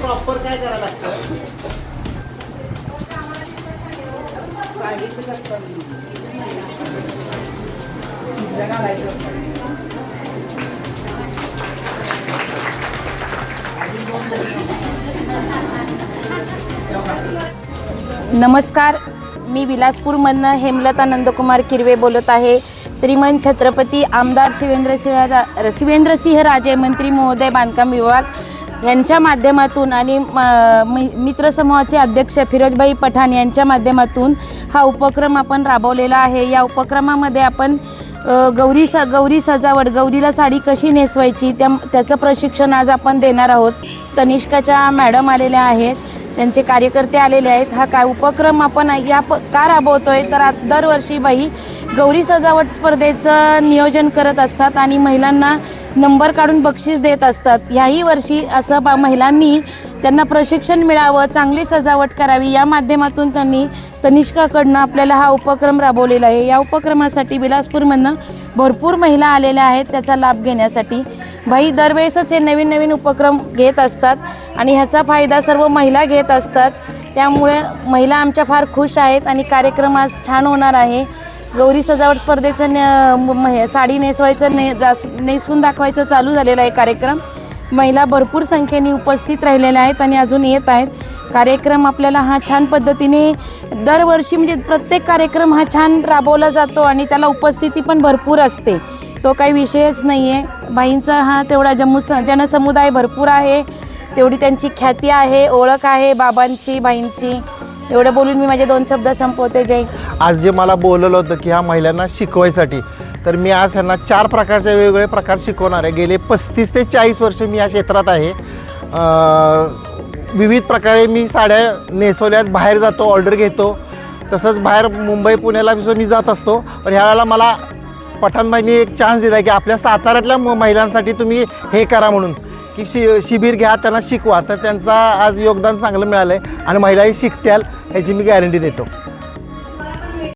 Proper काय करावं लागतं? नमस्कार मी विलासपूरमधनं हेमलता नंदकुमार किरवे बोलत आहे. श्रीमंत छत्रपती आमदार शिवेंद्रसिंह रा शिवेंद्रसिंह राजे मंत्री महोदय बांधकाम विभाग यांच्या माध्यमातून आणि म- मित्रसमूहाचे अध्यक्ष फिरोजभाई पठाण यांच्या माध्यमातून हा उपक्रम आपण राबवलेला आहे. या उपक्रमामध्ये आपण गौरी स गौरी सजावट गौरीला साडी कशी नेसवायची त्या त्याचं प्रशिक्षण आज आपण देणार आहोत. तनिष्काच्या मॅडम आलेल्या आहेत. त्यांचे कार्यकर्ते आलेले आहेत. हा काय उपक्रम आपण या प का राबवतोय? तर दरवर्षी बाई गौरी सजावट स्पर्धेचं नियोजन करत असतात आणि महिलांना नंबर काढून बक्षीस देत असतात. ह्याही वर्षी असं बा महिलांनी त्यांना प्रशिक्षण मिळावं चांगली सजावट करावी या माध्यमातून त्यांनी तनिष्काकडनं आपल्याला हा उपक्रम राबवलेला आहे. या उपक्रमासाठी बिलासपूरमधनं भरपूर महिला आलेल्या आहेत. त्याचा लाभ घेण्यासाठी भाई दरवेळेसच हे नवीन नवीन उपक्रम घेत असतात आणि ह्याचा फायदा सर्व महिला घेत असतात. त्यामुळे महिला आमच्या फार खुश आहेत आणि कार्यक्रम आज छान होणार आहे. गौरी सजावट स्पर्धेचं न साडी नेसवायचं ने नेसून दाखवायचं चालू झालेलं आहे कार्यक्रम. महिला भरपूर संख्येने उपस्थित राहिलेल्या आहेत आणि अजून येत आहेत. कार्यक्रम आपल्याला हा छान पद्धतीने दरवर्षी म्हणजे प्रत्येक कार्यक्रम हा छान राबवला जातो आणि त्याला उपस्थिती पण भरपूर असते. तो काही विषयच नाही आहे बाईंचा हा तेवढा जम्मू स जनसमुदाय भरपूर आहे. तेवढी त्यांची ख्याती आहे ओळख आहे बाबांची बाईंची. एवढं बोलून मी माझे दोन शब्द संपवते. जय. आज जे मला बोललं होतं की ह्या महिलांना शिकवायसाठी तर मी आज ह्यांना चार प्रकारचे वेगवेगळे प्रकार शिकवणार आहे. गेले पस्तीस ते चाळीस वर्ष मी या क्षेत्रात आहे. विविध प्रकारे मी साड्या नेसवल्यात बाहेर जातो ऑर्डर घेतो. तसंच बाहेर मुंबई पुण्याला मी जात असतो. पण ह्यावेळेला मला पठाणबाईंनी एक चान्स दिला की आपल्या साताऱ्यातल्या म- महिलांसाठी तुम्ही हे करा म्हणून. की शि शिबिर घ्या त्यांना शिकवा. तर त्यांचा आज योगदान चांगलं मिळालं आहे आणि महिलाही शिकत्याल ह्याची मी गॅरंटी देतो.